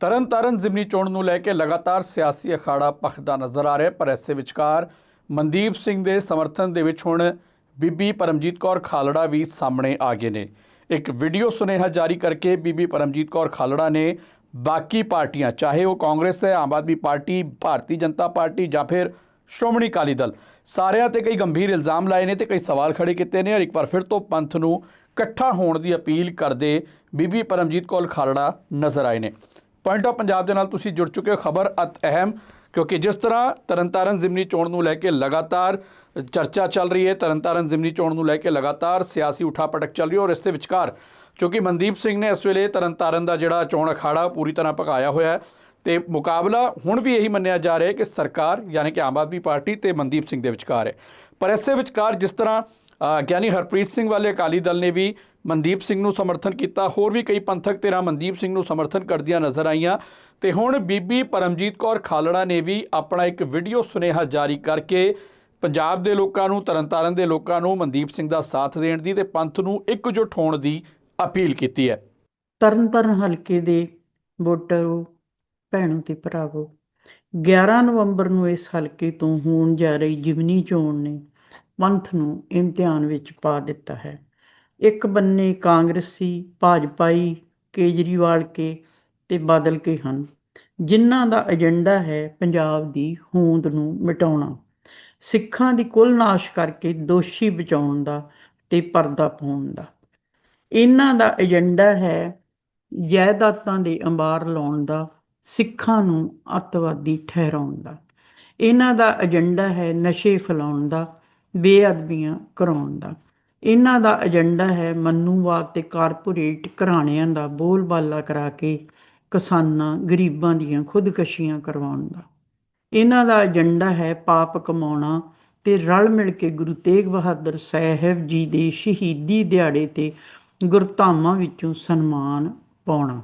ਤਰਨਤਾਰਨ ਜ਼ਿਮਨੀ ਚੋਣ ਨੂੰ ਲੈ ਕੇ ਲਗਾਤਾਰ ਸਿਆਸੀ ਅਖਾੜਾ ਭਖਦਾ ਨਜ਼ਰ ਆ ਰਿਹਾ, ਪਰ ਇਸੇ ਵਿਚਕਾਰ ਮਨਦੀਪ ਸਿੰਘ ਦੇ ਸਮਰਥਨ ਦੇ ਵਿੱਚ ਹੁਣ ਬੀਬੀ ਪਰਮਜੀਤ ਕੌਰ ਖਾਲੜਾ ਵੀ ਸਾਹਮਣੇ ਆ ਗਏ ਨੇ। ਇੱਕ ਵੀਡੀਓ ਸੁਨੇਹਾ ਜਾਰੀ ਕਰਕੇ ਬੀਬੀ ਪਰਮਜੀਤ ਕੌਰ ਖਾਲੜਾ ਨੇ ਬਾਕੀ ਪਾਰਟੀਆਂ, ਚਾਹੇ ਉਹ ਕਾਂਗਰਸ ਹੈ, ਆਮ ਆਦਮੀ ਪਾਰਟੀ, ਭਾਰਤੀ ਜਨਤਾ ਪਾਰਟੀ ਜਾਂ ਫਿਰ ਸ਼੍ਰੋਮਣੀ ਅਕਾਲੀ ਦਲ, ਸਾਰਿਆਂ ਤੇ ਕਈ ਗੰਭੀਰ ਇਲਜ਼ਾਮ ਲਾਏ ਨੇ ਤੇ ਕਈ ਸਵਾਲ ਖੜੇ ਕੀਤੇ ਨੇ ਔਰ ਇੱਕ ਵਾਰ ਫਿਰ ਤੋਂ ਪੰਥ ਨੂੰ ਇਕੱਠਾ ਹੋਣ ਦੀ ਅਪੀਲ ਕਰਦੇ ਬੀਬੀ ਪਰਮਜੀਤ ਕੌਰ ਖਾਲੜਾ ਨਜ਼ਰ ਆਏ ਨੇ। ਪੁਆਇੰਟ ਆਫ ਪੰਜਾਬ ਦੇ ਨਾਲ ਤੁਸੀਂ ਜੁੜ ਚੁੱਕੇ ਹੋ, ਖਬਰ ਅਤ ਅਹਿਮ, ਕਿਉਂਕਿ ਜਿਸ ਤਰ੍ਹਾਂ ਤਰਨਤਾਰਨ ਜ਼ਿਮਨੀ ਚੋਣ ਨੂੰ ਲੈ ਕੇ ਲਗਾਤਾਰ ਚਰਚਾ ਚੱਲ ਰਹੀ ਹੈ, ਤਰਨਤਾਰਨ ਜ਼ਿਮਨੀ ਚੋਣ ਨੂੰ ਲੈ ਕੇ ਲਗਾਤਾਰ ਸਿਆਸੀ ਉਠਾਪਟਕ ਚੱਲ ਰਹੀ ਹੈ ਔਰ ਇਸ ਦੇ ਵਿਚਕਾਰ ਕਿਉਂਕਿ ਮਨਦੀਪ ਸਿੰਘ ਨੇ ਇਸ ਵੇਲੇ ਤਰਨਤਾਰਨ ਦਾ ਜਿਹੜਾ ਚੋਣ ਅਖਾੜਾ ਪੂਰੀ ਤਰ੍ਹਾਂ ਭਗਾਇਆ ਹੋਇਆ ਹੈ ਤੇ ਮੁਕਾਬਲਾ ਹੁਣ ਵੀ ਇਹੀ ਮੰਨਿਆ ਜਾ ਰਿਹਾ ਹੈ ਕਿ ਸਰਕਾਰ ਯਾਨੀ ਕਿ ਆਮ ਆਦਮੀ ਪਾਰਟੀ ਤੇ ਮਨਦੀਪ ਸਿੰਘ ਦੇ ਵਿਚਕਾਰ ਹੈ। ਪਰ ਇਸ ਦੇ ਵਿਚਕਾਰ ਜਿਸ ਤਰ੍ਹਾਂ ਗਿਆਨੀ ਹਰਪ੍ਰੀਤ ਸਿੰਘ ਵਾਲੇ ਅਕਾਲੀ ਦਲ ਨੇ ਵੀ ਮਨਦੀਪ ਸਿੰਘ ਨੂੰ ਸਮਰਥਨ ਕੀਤਾ। ਹੋਰ ਵੀ ਕਈ ਪੰਥਕ ਧਿਰਾਂ ਮਨਦੀਪ ਸਿੰਘ ਨੂੰ ਸਮਰਥਨ ਕਰਦੀਆਂ ਨਜ਼ਰ ਆਈਆਂ ਤੇ ਹੁਣ ਬੀਬੀ ਪਰਮਜੀਤ ਕੌਰ ਖਾਲੜਾ ਨੇ ਵੀ ਆਪਣਾ ਇੱਕ ਵੀਡੀਓ ਸੁਨੇਹਾ ਜਾਰੀ ਕਰਕੇ ਪੰਜਾਬ ਦੇ ਲੋਕਾਂ ਨੂੰ, ਤਰਨਤਾਰਨ ਦੇ ਲੋਕਾਂ ਨੂੰ ਮਨਦੀਪ ਸਿੰਘ ਦਾ ਸਾਥ ਦੇਣ ਦੀ ਤੇ ਪੰਥ ਨੂੰ ਇਕਜੁੱਟ ਹੋਣ ਦੀ ਅਪੀਲ ਕੀਤੀ ਹੈ। ਤਰਨਤਾਰਨ ਹਲਕੇ ਦੇ ਵੋਟਰੋ ਭੈਣੋ ਤੇ ਭਰਾਵੋ 11 ਨਵੰਬਰ ਨੂੰ ਇਸ ਹਲਕੇ ਤੋਂ ਹੋਣ ਜਾ ਰਹੀ ਜਿਮਨੀ ਚੋਣ ਨੇ ਪੰਥ ਨੂੰ ਇਮਤਿਹਾਨ ਵਿੱਚ ਪਾ ਦਿੱਤਾ ਹੈ। ਇੱਕ ਬੰਨੇ ਕਾਂਗਰਸੀ, ਭਾਜਪਾਈ, ਕੇਜਰੀਵਾਲ ਕੇ ਤੇ ਬਾਦਲ ਕੇ ਹਨ। ਜਿਨ੍ਹਾਂ ਦਾ ਏਜੰਡਾ ਹੈ ਪੰਜਾਬ ਦੀ ਹੋਂਦ ਨੂੰ ਮਿਟਾਉਣਾ। ਸਿੱਖਾਂ ਦੀ ਕੁੱਲ ਨਾਸ਼ ਕਰਕੇ ਦੋਸ਼ੀ ਬਚਾਉਣ ਦਾ ਤੇ ਪਰਦਾ ਪਾਉਣ ਦਾ। ਇਹਨਾਂ ਦਾ ਏਜੰਡਾ ਹੈ ਜਾਇਦਾਦਾਂ ਦੇ ਅੰਬਾਰ ਲਾਉਣ ਦਾ, ਸਿੱਖਾਂ ਨੂੰ ਅੱਤਵਾਦੀ ਠਹਿਰਾਉਣ ਦਾ। ਇਹਨਾਂ ਦਾ ਏਜੰਡਾ ਹੈ ਨਸ਼ੇ ਫੈਲਾਉਣ ਦਾ, ਬੇਅਦਬੀਆਂ ਕਰਾਉਣ ਦਾ। ਇਹਨਾਂ ਦਾ ਏਜੰਡਾ ਹੈ ਮਨੂਵਾਦ ਤੇ ਕਾਰਪੋਰੇਟ ਘਰਾਣਿਆਂ ਦਾ ਬੋਲਬਾਲਾ ਕਰਾ ਕੇ ਕਿਸਾਨਾਂ, ਗਰੀਬਾਂ ਦੀਆਂ ਖੁਦਕਸ਼ੀਆਂ ਕਰਵਾਉਣ ਦਾ। ਇਹਨਾਂ ਦਾ ਏਜੰਡਾ ਹੈ ਪਾਪ ਕਮਾਉਣਾ ਤੇ ਰਲ ਮਿਲ ਕੇ ਗੁਰੂ ਤੇਗ ਬਹਾਦਰ ਸਾਹਿਬ ਜੀ ਦੇ ਸ਼ਹੀਦੀ ਦਿਹਾੜੇ ਤੇ ਗੁਰਧਾਮਾਂ ਵਿੱਚੋਂ ਸਨਮਾਨ ਪਾਉਣਾ।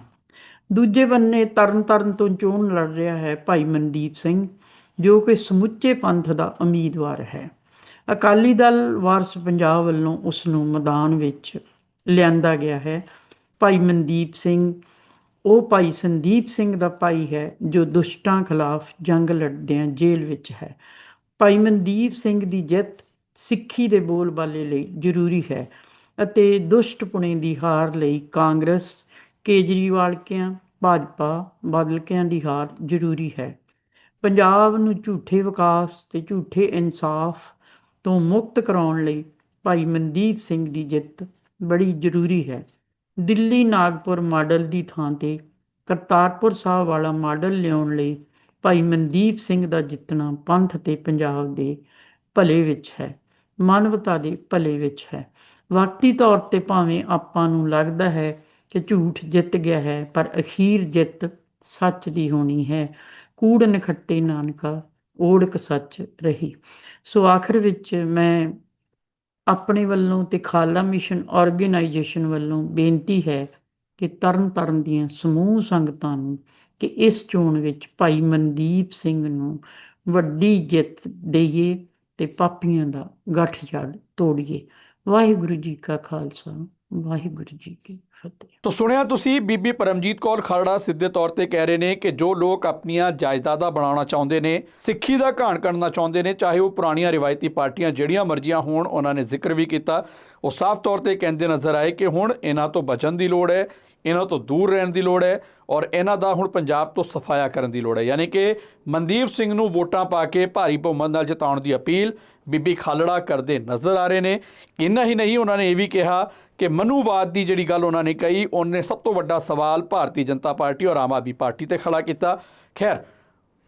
ਦੂਜੇ ਬੰਨੇ ਤਰਨ ਤਾਰਨ ਤੋਂ ਚੋਣ ਲੜ ਰਿਹਾ ਹੈ ਭਾਈ ਮਨਦੀਪ ਸਿੰਘ, ਜੋ ਕਿ ਸਮੁੱਚੇ ਪੰਥ ਦਾ ਉਮੀਦਵਾਰ ਹੈ। ਅਕਾਲੀ ਦਲ ਵਾਰਸ ਪੰਜਾਬ ਵੱਲੋਂ ਉਸ ਨੂੰ ਮੈਦਾਨ ਵਿੱਚ ਲਿਆਂਦਾ ਗਿਆ ਹੈ। ਭਾਈ ਮਨਦੀਪ ਸਿੰਘ, ਉਹ ਭਾਈ ਸੰਦੀਪ ਸਿੰਘ ਦਾ ਭਾਈ ਹੈ, ਜੋ ਦੁਸ਼ਟਾਂ ਖਿਲਾਫ ਜੰਗ ਲੜਦਿਆਂ ਜੇਲ੍ਹ ਵਿੱਚ ਹੈ। ਭਾਈ ਮਨਦੀਪ ਸਿੰਘ ਦੀ ਜਿੱਤ ਸਿੱਖੀ ਦੇ ਬੋਲਬਾਲੇ ਲਈ ਜ਼ਰੂਰੀ ਹੈ ਅਤੇ ਦੁਸ਼ਟ ਪੁਣੇ ਦੀ ਹਾਰ ਲਈ ਕਾਂਗਰਸ ਕੇਜਰੀਵਾਲ ਕਿਆਂ ਭਾਜਪਾ, ਬਾਦਲਕਿਆਂ ਦੀ ਹਾਰ ਜ਼ਰੂਰੀ ਹੈ। ਪੰਜਾਬ ਨੂੰ ਝੂਠੇ ਵਿਕਾਸ ਤੇ ਝੂਠੇ ਇਨਸਾਫ ਤੋਂ ਮੁਕਤ ਕਰਾਉਣ ਲਈ ਭਾਈ ਮਨਦੀਪ ਸਿੰਘ ਦੀ ਜਿੱਤ ਬੜੀ ਜ਼ਰੂਰੀ ਹੈ। ਦਿੱਲੀ ਨਾਗਪੁਰ ਮਾਡਲ ਦੀ ਥਾਂ ਤੇ ਕਰਤਾਰਪੁਰ ਸਾਹਿਬ ਵਾਲਾ ਮਾਡਲ ਲਿਆਉਣ ਲਈ ਭਾਈ ਮਨਦੀਪ ਸਿੰਘ ਦਾ ਜਿੱਤਣਾ ਪੰਥ ਤੇ ਪੰਜਾਬ ਦੇ ਭਲੇ ਵਿੱਚ ਹੈ, ਮਾਨਵਤਾ ਦੇ ਭਲੇ ਵਿੱਚ ਹੈ। ਵਕਤੀ ਤੌਰ ਤੇ ਭਾਵੇਂ ਆਪਾਂ ਨੂੰ ਲੱਗਦਾ ਹੈ ਕਿ ਝੂਠ ਜਿੱਤ ਗਿਆ ਹੈ, ਪਰ ਅਖੀਰ ਜਿੱਤ ਸੱਚ ਦੀ ਹੋਣੀ ਹੈ। ਕੂੜ ਨਖੱਟੇ ਨਾਨਕਾ ਓੜਕ ਸੱਚ ਰਹੀ। ਸੋ ਆਖਰ ਵਿੱਚ ਮੈਂ ਆਪਣੇ ਵੱਲੋਂ ਤੇ ਖਾਲਾ ਮਿਸ਼ਨ ਆਰਗੇਨਾਈਜੇਸ਼ਨ ਵੱਲੋਂ ਬੇਨਤੀ ਹੈ ਕਿ ਤਰਨ ਤਰਨ ਦੀਆਂ ਸਮੂਹ ਸੰਗਤਾਂ ਨੂੰ ਕਿ ਇਸ ਚੋਣ ਵਿੱਚ ਭਾਈ ਮਨਦੀਪ ਸਿੰਘ ਨੂੰ ਵੱਡੀ ਜਿੱਤ ਦੇਈਏ ਤੇ ਪਾਪੀਆਂ ਦਾ ਗੱਠਜੜ ਤੋੜੀਏ। ਵਾਹਿਗੁਰੂ ਜੀ ਕਾ ਖਾਲਸਾ, ਵਾਹਿਗੁਰੂ ਜੀ ਕੀ ਤੋ ਸੁਣਿਆ ਤੁਸੀਂ, ਬੀਬੀ ਪਰਮਜੀਤ ਕੌਰ ਖਾਲੜਾ ਸਿੱਧੇ ਤੌਰ ਤੇ ਕਹਿ ਰਹੇ ਨੇ ਕਿ ਜੋ ਲੋਕ ਆਪਣੀਆਂ ਜਾਇਦਾਦਾਂ ਬਣਾਉਣਾ ਚਾਹੁੰਦੇ ਨੇ, ਸਿੱਖੀ ਦਾ ਘਾਣ ਕਰਨਾ ਚਾਹੁੰਦੇ ਨੇ, ਚਾਹੇ ਉਹ ਪੁਰਾਣੀਆਂ ਰਿਵਾਇਤੀ ਪਾਰਟੀਆਂ ਜਿਹੜੀਆਂ ਮਰਜ਼ੀਆਂ ਹੋਣ, ਉਹਨਾਂ ਨੇ ਜ਼ਿਕਰ ਵੀ ਕੀਤਾ। ਉਹ ਸਾਫ਼ ਤੌਰ ਤੇ ਕਹਿੰਦੇ ਨਜ਼ਰ ਆਏ ਕਿ ਹੁਣ ਇਹਨਾਂ ਤੋਂ ਬਚਣ ਦੀ ਲੋੜ ਹੈ, ਇਹਨਾਂ ਤੋਂ ਦੂਰ ਰਹਿਣ ਦੀ ਲੋੜ ਹੈ ਔਰ ਇਹਨਾਂ ਦਾ ਹੁਣ ਪੰਜਾਬ ਤੋਂ ਸਫਾਇਆ ਕਰਨ ਦੀ ਲੋੜ ਹੈ। ਯਾਨੀ ਕਿ ਮਨਦੀਪ ਸਿੰਘ ਨੂੰ ਵੋਟਾਂ ਪਾ ਕੇ ਭਾਰੀ ਬਹੁਮਤ ਨਾਲ ਜਿਤਾਉਣ ਦੀ ਅਪੀਲ ਬੀਬੀ ਖਾਲੜਾ ਕਰਦੇ ਨਜ਼ਰ ਆ ਰਹੇ ਨੇ। ਇੰਨਾ ਹੀ ਨਹੀਂ, ਉਹਨਾਂ ਨੇ ਇਹ ਵੀ ਕਿਹਾ ਕਿ ਮਨੂਵਾਦ ਦੀ ਜਿਹੜੀ ਗੱਲ ਉਹਨਾਂ ਨੇ ਕਹੀ, ਉਹਨੇ ਸਭ ਤੋਂ ਵੱਡਾ ਸਵਾਲ ਭਾਰਤੀ ਜਨਤਾ ਪਾਰਟੀ ਔਰ ਆਮ ਆਦਮੀ ਪਾਰਟੀ ਤੇ ਖੜਾ ਕੀਤਾ। ਖੈਰ,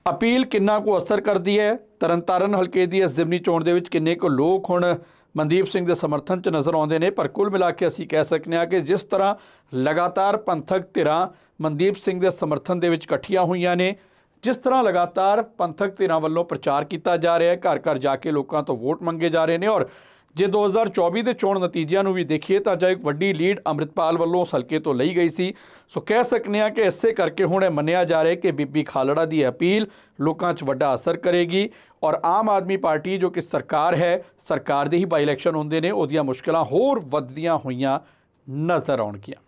ਅਪੀਲ ਕਿੰਨਾ ਕੁ ਅਸਰ ਕਰਦੀ ਹੈ? ਤਰਨਤਾਰਨ ਹਲਕੇ ਦੀ ਇਸ ਜ਼ਿਮਨੀ ਚੋਣ ਦੇ ਵਿੱਚ ਕਿੰਨੇ ਕੁ ਲੋਕ ਹੁਣ ਮਨਦੀਪ ਸਿੰਘ ਦੇ ਸਮਰਥਨ 'ਚ ਨਜ਼ਰ ਆਉਂਦੇ ਨੇ? ਪਰ ਕੁੱਲ ਮਿਲਾ ਕੇ ਅਸੀਂ ਕਹਿ ਸਕਨੇ ਹਾਂ ਕਿ ਜਿਸ ਤਰ੍ਹਾਂ ਲਗਾਤਾਰ ਪੰਥਕ ਧਿਰਾਂ ਮਨਦੀਪ ਸਿੰਘ ਦੇ ਸਮਰਥਨ ਦੇ ਵਿੱਚ ਇਕੱਠੀਆਂ ਹੋਈਆਂ ਨੇ, ਜਿਸ ਤਰ੍ਹਾਂ ਲਗਾਤਾਰ ਪੰਥਕ ਧਿਰਾਂ ਵੱਲੋਂ ਪ੍ਰਚਾਰ ਕੀਤਾ ਜਾ ਰਿਹਾ ਹੈ ਘਰ ਘਰ ਜਾ ਕੇ ਲੋਕਾਂ ਤੋਂ ਵੋਟ ਮੰਗੇ ਜਾ ਰਹੇ ਨੇ ਔਰ ਜੇ 2024 ਦੇ ਚੋਣ ਨਤੀਜਿਆਂ ਨੂੰ ਵੀ ਦੇਖੀਏ ਤਾਂ ਜਾਂ ਇੱਕ ਵੱਡੀ ਲੀਡ ਅੰਮ੍ਰਿਤਪਾਲ ਵੱਲੋਂ ਹਲਕੇ ਤੋਂ ਲਈ ਗਈ ਸੀ। ਸੋ ਕਹਿ ਸਕਨੇ ਆ ਕਿ ਇਸੇ ਕਰਕੇ ਹੁਣ ਇਹ ਮੰਨਿਆ ਜਾ ਰਿਹਾ ਕਿ ਬੀਬੀ ਖਾਲੜਾ ਦੀ ਅਪੀਲ ਲੋਕਾਂ 'ਚ ਵੱਡਾ ਅਸਰ ਕਰੇਗੀ ਔਰ ਆਮ ਆਦਮੀ ਪਾਰਟੀ ਜੋ ਕਿ ਸਰਕਾਰ ਹੈ, ਸਰਕਾਰ ਦੇ ਹੀ ਬਾਈ ਇਲੈਕਸ਼ਨ ਹੁੰਦੇ ਨੇ, ਉਹਦੀਆਂ ਮੁਸ਼ਕਲਾਂ ਹੋਰ ਵੱਧਦੀਆਂ ਹੋਈਆਂ ਨਜ਼ਰ ਆਉਣਗੀਆਂ।